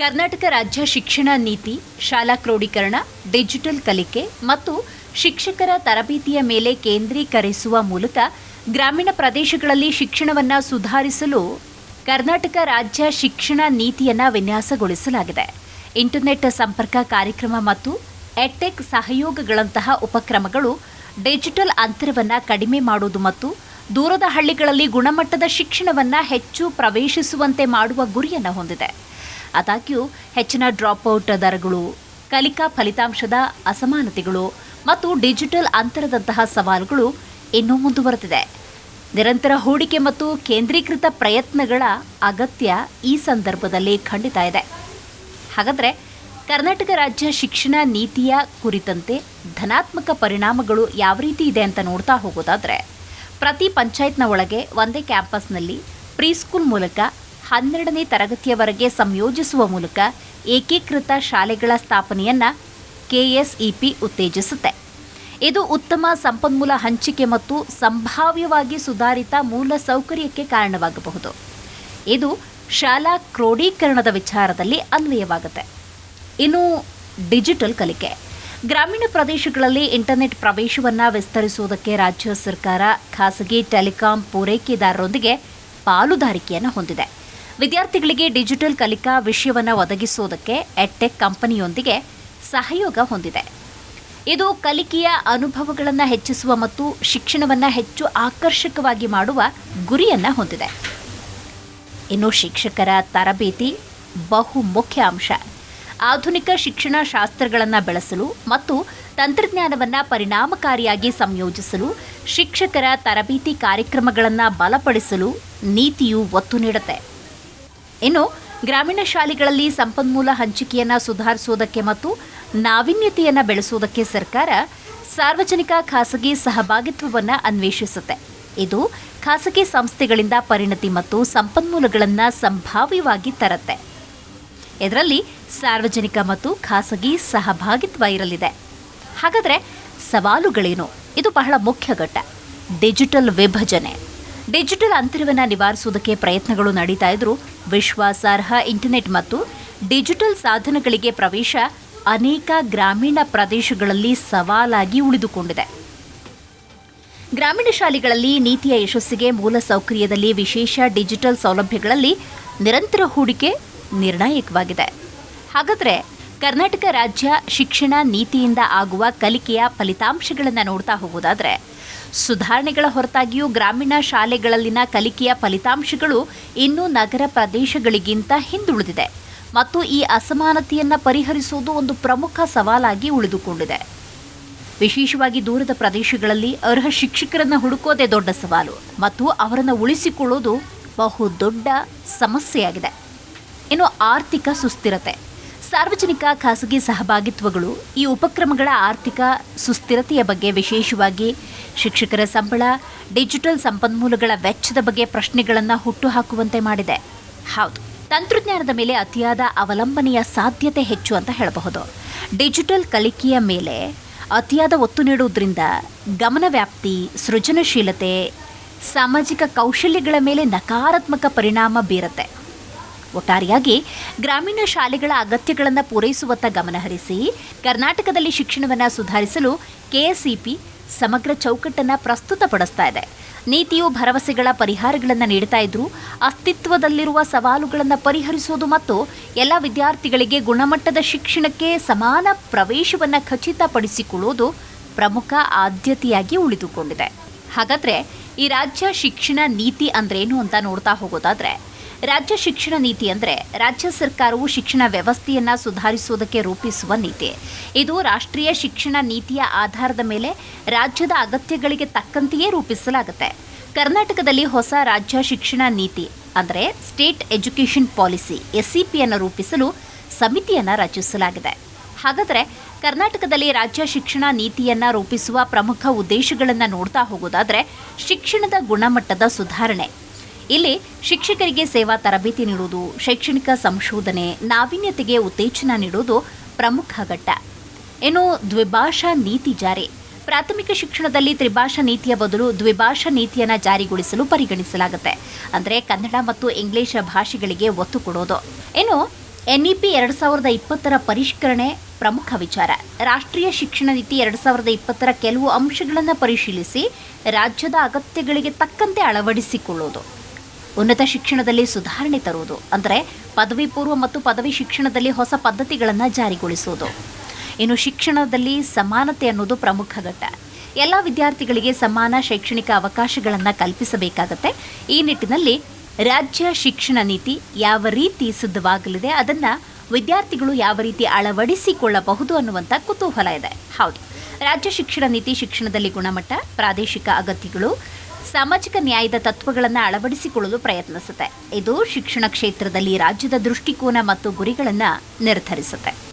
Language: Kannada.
ಕರ್ನಾಟಕ ರಾಜ್ಯ ಶಿಕ್ಷಣ ನೀತಿ, ಶಾಲಾ ಕ್ರೋಢೀಕರಣ ಡಿಜಿಟಲ್ ಕಲಿಕೆ ಮತ್ತು ಶಿಕ್ಷಕರ ತರಬೇತಿಯ ಮೇಲೆ ಕೇಂದ್ರೀಕರಿಸುವ ಮೂಲಕ ಗ್ರಾಮೀಣ ಪ್ರದೇಶಗಳಲ್ಲಿ ಶಿಕ್ಷಣವನ್ನು ಸುಧಾರಿಸಲು ಕರ್ನಾಟಕ ರಾಜ್ಯ ಶಿಕ್ಷಣ ನೀತಿಯನ್ನು ವಿನ್ಯಾಸಗೊಳಿಸಲಾಗಿದೆ. ಇಂಟರ್ನೆಟ್ ಸಂಪರ್ಕ ಕಾರ್ಯಕ್ರಮ ಮತ್ತು ಎಟೆಕ್ ಸಹಯೋಗಗಳಂತಹ ಉಪಕ್ರಮಗಳು ಡಿಜಿಟಲ್ ಅಂತರವನ್ನು ಕಡಿಮೆ ಮಾಡುವುದು ಮತ್ತು ದೂರದ ಹಳ್ಳಿಗಳಲ್ಲಿ ಗುಣಮಟ್ಟದ ಶಿಕ್ಷಣವನ್ನು ಹೆಚ್ಚು ಪ್ರವೇಶಿಸುವಂತೆ ಮಾಡುವ ಗುರಿಯನ್ನು ಹೊಂದಿದೆ. ಆದಾಗ್ಯೂ ಹೆಚ್ಚಿನ ಡ್ರಾಪ್ಔಟ್ ದರಗಳು, ಕಲಿಕಾ ಫಲಿತಾಂಶದ ಅಸಮಾನತೆಗಳು ಮತ್ತು ಡಿಜಿಟಲ್ ಅಂತರದಂತಹ ಸವಾಲುಗಳು ಇನ್ನೂ ಮುಂದುವರೆದಿದೆ. ನಿರಂತರ ಹೂಡಿಕೆ ಮತ್ತು ಕೇಂದ್ರೀಕೃತ ಪ್ರಯತ್ನಗಳ ಅಗತ್ಯ ಈ ಸಂದರ್ಭದಲ್ಲಿ ಖಂಡಿತ ಇದೆ. ಹಾಗಾದರೆ ಕರ್ನಾಟಕ ರಾಜ್ಯ ಶಿಕ್ಷಣ ನೀತಿಯ ಕುರಿತಂತೆ ಧನಾತ್ಮಕ ಪರಿಣಾಮಗಳು ಯಾವ ರೀತಿ ಇದೆ ಅಂತ ನೋಡ್ತಾ ಹೋಗೋದಾದರೆ, ಪ್ರತಿ ಪಂಚಾಯತ್ನ ಒಳಗೆ ಒಂದೇ ಕ್ಯಾಂಪಸ್ನಲ್ಲಿ ಪ್ರೀಸ್ಕೂಲ್ ಮೂಲಕ ಹನ್ನೆರಡನೇ ತರಗತಿಯವರೆಗೆ ಸಂಯೋಜಿಸುವ ಮೂಲಕ ಏಕೀಕೃತ ಶಾಲೆಗಳ ಸ್ಥಾಪನೆಯನ್ನು ಕೆಎಸ್ಇಪಿ ಉತ್ತೇಜಿಸುತ್ತೆ. ಇದು ಉತ್ತಮ ಸಂಪನ್ಮೂಲ ಹಂಚಿಕೆ ಮತ್ತು ಸಂಭಾವ್ಯವಾಗಿ ಸುಧಾರಿತ ಮೂಲ ಸೌಕರ್ಯಕ್ಕೆ ಕಾರಣವಾಗಬಹುದು. ಇದು ಶಾಲಾ ಕ್ರೋಢೀಕರಣದ ವಿಚಾರದಲ್ಲಿ ಅನ್ವಯವಾಗುತ್ತೆ. ಇನ್ನು ಡಿಜಿಟಲ್ ಕಲಿಕೆ. ಗ್ರಾಮೀಣ ಪ್ರದೇಶಗಳಲ್ಲಿ ಇಂಟರ್ನೆಟ್ ಪ್ರವೇಶವನ್ನು ವಿಸ್ತರಿಸುವುದಕ್ಕೆ ರಾಜ್ಯ ಸರ್ಕಾರ ಖಾಸಗಿ ಟೆಲಿಕಾಂ ಪೂರೈಕೆದಾರರೊಂದಿಗೆ ಪಾಲುದಾರಿಕೆಯನ್ನು ಹೊಂದಿದೆ. ವಿದ್ಯಾರ್ಥಿಗಳಿಗೆ ಡಿಜಿಟಲ್ ಕಲಿಕಾ ವಿಷಯವನ್ನು ಒದಗಿಸುವುದಕ್ಕೆ ಎಡ್ಟೆಕ್ ಕಂಪನಿಯೊಂದಿಗೆ ಸಹಯೋಗ ಹೊಂದಿದೆ. ಇದು ಕಲಿಕೆಯ ಅನುಭವಗಳನ್ನು ಹೆಚ್ಚಿಸುವ ಮತ್ತು ಶಿಕ್ಷಣವನ್ನು ಹೆಚ್ಚು ಆಕರ್ಷಕವಾಗಿ ಮಾಡುವ ಗುರಿಯನ್ನು ಹೊಂದಿದೆ. ಇನ್ನು ಶಿಕ್ಷಕರ ತರಬೇತಿ ಬಹು ಮುಖ್ಯ ಅಂಶ. ಆಧುನಿಕ ಶಿಕ್ಷಣ ಶಾಸ್ತ್ರಗಳನ್ನು ಬೆಳೆಸಲು ಮತ್ತು ತಂತ್ರಜ್ಞಾನವನ್ನು ಪರಿಣಾಮಕಾರಿಯಾಗಿ ಸಂಯೋಜಿಸಲು ಶಿಕ್ಷಕರ ತರಬೇತಿ ಕಾರ್ಯಕ್ರಮಗಳನ್ನು ಬಲಪಡಿಸಲು ನೀತಿಯು ಒತ್ತು ನೀಡುತ್ತೆ. ಇನ್ನು ಗ್ರಾಮೀಣ ಶಾಲೆಗಳಲ್ಲಿ ಸಂಪನ್ಮೂಲ ಹಂಚಿಕೆಯನ್ನು ಸುಧಾರಿಸುವುದಕ್ಕೆ ಮತ್ತು ನಾವೀನ್ಯತೆಯನ್ನು ಬೆಳೆಸುವುದಕ್ಕೆ ಸರ್ಕಾರ ಸಾರ್ವಜನಿಕ ಖಾಸಗಿ ಸಹಭಾಗಿತ್ವವನ್ನು ಅನ್ವೇಷಿಸುತ್ತೆ. ಇದು ಖಾಸಗಿ ಸಂಸ್ಥೆಗಳಿಂದ ಪರಿಣತಿ ಮತ್ತು ಸಂಪನ್ಮೂಲಗಳನ್ನು ಸಂಭಾವ್ಯವಾಗಿ ತರುತ್ತೆ. ಇದರಲ್ಲಿ ಸಾರ್ವಜನಿಕ ಮತ್ತು ಖಾಸಗಿ ಸಹಭಾಗಿತ್ವ ಇರಲಿದೆ. ಹಾಗಾದರೆ ಸವಾಲುಗಳೇನು? ಇದು ಬಹಳ ಮುಖ್ಯ ಘಟ್ಟ. ಡಿಜಿಟಲ್ ವಿಭಜನೆ. ಡಿಜಿಟಲ್ ಅಂತರವನ್ನು ನಿವಾರಿಸುವುದಕ್ಕೆ ಪ್ರಯತ್ನಗಳು ನಡೀತಾ ಇದ್ರೂ ವಿಶ್ವಾಸಾರ್ಹ ಇಂಟರ್ನೆಟ್ ಮತ್ತು ಡಿಜಿಟಲ್ ಸಾಧನಗಳಿಗೆ ಪ್ರವೇಶ ಅನೇಕ ಗ್ರಾಮೀಣ ಪ್ರದೇಶಗಳಲ್ಲಿ ಸವಾಲಾಗಿ ಉಳಿದುಕೊಂಡಿದೆ. ಗ್ರಾಮೀಣ ಶಾಲೆಗಳಲ್ಲಿ ನೀತಿಯ ಯಶಸ್ಸಿಗೆ ಮೂಲ ಸೌಕರ್ಯದಲ್ಲಿ ವಿಶೇಷ ಡಿಜಿಟಲ್ ಸೌಲಭ್ಯಗಳಲ್ಲಿ ನಿರಂತರ ಹೂಡಿಕೆ ನಿರ್ಣಾಯಕವಾಗಿದೆ. ಹಾಗಾದರೆ ಕರ್ನಾಟಕ ರಾಜ್ಯ ಶಿಕ್ಷಣ ನೀತಿಯಿಂದ ಆಗುವ ಕಲಿಕೆಯ ಫಲಿತಾಂಶಗಳನ್ನು ನೋಡ್ತಾ ಹೋಗೋದಾದರೆ ಸುಧಾರಣೆಗಳ ಹೊರತಾಗಿಯೂ ಗ್ರಾಮೀಣ ಶಾಲೆಗಳಲ್ಲಿನ ಕಲಿಕೆಯ ಫಲಿತಾಂಶಗಳು ಇನ್ನೂ ನಗರ ಪ್ರದೇಶಗಳಿಗಿಂತ ಹಿಂದುಳಿದಿದೆ ಮತ್ತು ಈ ಅಸಮಾನತೆಯನ್ನು ಪರಿಹರಿಸುವುದು ಒಂದು ಪ್ರಮುಖ ಸವಾಲಾಗಿ ಉಳಿದುಕೊಂಡಿದೆ. ವಿಶೇಷವಾಗಿ ದೂರದ ಪ್ರದೇಶಗಳಲ್ಲಿ ಅರ್ಹ ಶಿಕ್ಷಕರನ್ನು ಹುಡುಕೋದೇ ದೊಡ್ಡ ಸವಾಲು ಮತ್ತು ಅವರನ್ನು ಉಳಿಸಿಕೊಳ್ಳೋದು ಬಹುದೊಡ್ಡ ಸಮಸ್ಯೆಯಾಗಿದೆ. ಇನ್ನು ಆರ್ಥಿಕ ಸುಸ್ಥಿರತೆ. ಸಾರ್ವಜನಿಕ ಖಾಸಗಿ ಸಹಭಾಗಿತ್ವಗಳು ಈ ಉಪಕ್ರಮಗಳ ಆರ್ಥಿಕ ಸುಸ್ಥಿರತೆಯ ಬಗ್ಗೆ ವಿಶೇಷವಾಗಿ ಶಿಕ್ಷಕರ ಸಂಬಳ, ಡಿಜಿಟಲ್ ಸಂಪನ್ಮೂಲಗಳ ವೆಚ್ಚದ ಬಗ್ಗೆ ಪ್ರಶ್ನೆಗಳನ್ನು ಹುಟ್ಟುಹಾಕುವಂತೆ ಮಾಡಿದೆ. ಹೌದು, ತಂತ್ರಜ್ಞಾನದ ಮೇಲೆ ಅತಿಯಾದ ಅವಲಂಬನೆಯ ಸಾಧ್ಯತೆ ಹೆಚ್ಚು ಅಂತ ಹೇಳಬಹುದು. ಡಿಜಿಟಲ್ ಕಲಿಕೆಯ ಮೇಲೆ ಅತಿಯಾದ ಒತ್ತು ನೀಡುವುದರಿಂದ ಗಮನ ವ್ಯಾಪ್ತಿ, ಸೃಜನಶೀಲತೆ, ಸಾಮಾಜಿಕ ಕೌಶಲ್ಯಗಳ ಮೇಲೆ ನಕಾರಾತ್ಮಕ ಪರಿಣಾಮ ಬೀರುತ್ತೆ. ಒಟ್ಟಾರೆಯಾಗಿ ಗ್ರಾಮೀಣ ಶಾಲೆಗಳ ಅಗತ್ಯಗಳನ್ನು ಪೂರೈಸುವತ್ತ ಗಮನಹರಿಸಿ ಕರ್ನಾಟಕದಲ್ಲಿ ಶಿಕ್ಷಣವನ್ನು ಸುಧಾರಿಸಲು ಕೆಎಸ್ಇಪಿ ಸಮಗ್ರ ಚೌಕಟ್ಟನ್ನು ಪ್ರಸ್ತುತಪಡಿಸ್ತಾ ಇದೆ. ನೀತಿಯು ಭರವಸೆಗಳ ಪರಿಹಾರಗಳನ್ನು ನೀಡ್ತಾ ಇದ್ರು ಅಸ್ತಿತ್ವದಲ್ಲಿರುವ ಸವಾಲುಗಳನ್ನು ಪರಿಹರಿಸುವುದು ಮತ್ತು ಎಲ್ಲ ವಿದ್ಯಾರ್ಥಿಗಳಿಗೆ ಗುಣಮಟ್ಟದ ಶಿಕ್ಷಣಕ್ಕೆ ಸಮಾನ ಪ್ರವೇಶವನ್ನು ಖಚಿತಪಡಿಸಿಕೊಳ್ಳುವುದು ಪ್ರಮುಖ ಆದ್ಯತೆಯಾಗಿ ಉಳಿದುಕೊಂಡಿದೆ. ಹಾಗಾದರೆ ಈ ರಾಜ್ಯ ಶಿಕ್ಷಣ ನೀತಿ ಅಂದ್ರೇನು ಅಂತ ನೋಡ್ತಾ ಹೋಗೋದಾದ್ರೆ ರಾಜ್ಯ ಶಿಕ್ಷಣ ನೀತಿ ಅಂದರೆ ರಾಜ್ಯ ಸರ್ಕಾರವು ಶಿಕ್ಷಣ ವ್ಯವಸ್ಥೆಯನ್ನು ಸುಧಾರಿಸುವುದಕ್ಕೆ ರೂಪಿಸುವ ನೀತಿ. ಇದು ರಾಷ್ಟ್ರೀಯ ಶಿಕ್ಷಣ ನೀತಿಯ ಆಧಾರದ ಮೇಲೆ ರಾಜ್ಯದ ಅಗತ್ಯಗಳಿಗೆ ತಕ್ಕಂತೆಯೇ ರೂಪಿಸಲಾಗುತ್ತೆ. ಕರ್ನಾಟಕದಲ್ಲಿ ಹೊಸ ರಾಜ್ಯ ಶಿಕ್ಷಣ ನೀತಿ ಅಂದರೆ ಸ್ಟೇಟ್ ಎಜುಕೇಷನ್ ಪಾಲಿಸಿ, ಎಸ್ಸಿಪಿಯನ್ನು ರೂಪಿಸಲು ಸಮಿತಿಯನ್ನು ರಚಿಸಲಾಗಿದೆ. ಹಾಗಾದರೆ ಕರ್ನಾಟಕದಲ್ಲಿ ರಾಜ್ಯ ಶಿಕ್ಷಣ ನೀತಿಯನ್ನು ರೂಪಿಸುವ ಪ್ರಮುಖ ಉದ್ದೇಶಗಳನ್ನು ನೋಡ್ತಾ ಹೋಗೋದಾದರೆ ಶಿಕ್ಷಣದ ಗುಣಮಟ್ಟದ ಸುಧಾರಣೆ. ಇಲ್ಲಿ ಶಿಕ್ಷಕರಿಗೆ ಸೇವಾ ತರಬೇತಿ ನೀಡುವುದು, ಶೈಕ್ಷಣಿಕ ಸಂಶೋಧನೆ, ನಾವೀನ್ಯತೆಗೆ ಉತ್ತೇಜನ ನೀಡುವುದು ಪ್ರಮುಖ ಘಟ್ಟ. ಇನ್ನು ದ್ವಿಭಾಷಾ ನೀತಿ ಜಾರಿ. ಪ್ರಾಥಮಿಕ ಶಿಕ್ಷಣದಲ್ಲಿ ತ್ರಿಭಾಷಾ ನೀತಿಯ ಬದಲು ದ್ವಿಭಾಷಾ ನೀತಿಯನ್ನು ಜಾರಿಗೊಳಿಸಲು ಪರಿಗಣಿಸಲಾಗುತ್ತೆ. ಅಂದರೆ ಕನ್ನಡ ಮತ್ತು ಇಂಗ್ಲಿಷ್ ಭಾಷೆಗಳಿಗೆ ಒತ್ತು ಕೊಡೋದು. ಇನ್ನು ಎನ್ಇಪಿ ಎರಡು ಸಾವಿರದ ಇಪ್ಪತ್ತರ ಪರಿಷ್ಕರಣೆ ಪ್ರಮುಖ ವಿಚಾರ. ರಾಷ್ಟ್ರೀಯ ಶಿಕ್ಷಣ ನೀತಿ ಎರಡು ಸಾವಿರದ ಇಪ್ಪತ್ತರ ಕೆಲವು ಅಂಶಗಳನ್ನು ಪರಿಶೀಲಿಸಿ ರಾಜ್ಯದ ಅಗತ್ಯಗಳಿಗೆ ತಕ್ಕಂತೆ ಅಳವಡಿಸಿಕೊಳ್ಳುವುದು ಉನ್ನತ ಶಿಕ್ಷಣದಲ್ಲಿ ಸುಧಾರಣೆ ತರುವುದು, ಅಂದರೆ ಪದವಿ ಪೂರ್ವ ಮತ್ತು ಪದವಿ ಶಿಕ್ಷಣದಲ್ಲಿ ಹೊಸ ಪದ್ಧತಿಗಳನ್ನು ಜಾರಿಗೊಳಿಸುವುದು. ಇನ್ನು ಶಿಕ್ಷಣದಲ್ಲಿ ಸಮಾನತೆ ಅನ್ನೋದು ಪ್ರಮುಖ ಘಟ್ಟ. ಎಲ್ಲ ವಿದ್ಯಾರ್ಥಿಗಳಿಗೆ ಸಮಾನ ಶೈಕ್ಷಣಿಕ ಅವಕಾಶಗಳನ್ನು ಕಲ್ಪಿಸಬೇಕಾಗತ್ತೆ. ಈ ನಿಟ್ಟಿನಲ್ಲಿ ರಾಜ್ಯ ಶಿಕ್ಷಣ ನೀತಿ ಯಾವ ರೀತಿ ಸಿದ್ಧವಾಗಲಿದೆ, ಅದನ್ನು ವಿದ್ಯಾರ್ಥಿಗಳು ಯಾವ ರೀತಿ ಅಳವಡಿಸಿಕೊಳ್ಳಬಹುದು ಅನ್ನುವಂಥ ಕುತೂಹಲ ಇದೆ. ಹೌದು. ರಾಜ್ಯ ಶಿಕ್ಷಣ ನೀತಿ ಶಿಕ್ಷಣದಲ್ಲಿ ಗುಣಮಟ್ಟ, ಪ್ರಾದೇಶಿಕ ಅಗತ್ಯಗಳು ಸಾಮಾಜಿಕ ನ್ಯಾಯದ ತತ್ವಗಳನ್ನು ಅಳವಡಿಸಿಕೊಳ್ಳಲು ಪ್ರಯತ್ನಿಸುತ್ತೆ. ಇದು ಶಿಕ್ಷಣ ಕ್ಷೇತ್ರದಲ್ಲಿ ರಾಜ್ಯದ ದೃಷ್ಟಿಕೋನ ಮತ್ತು ಗುರಿಗಳನ್ನು ನಿರ್ಧರಿಸುತ್ತೆ.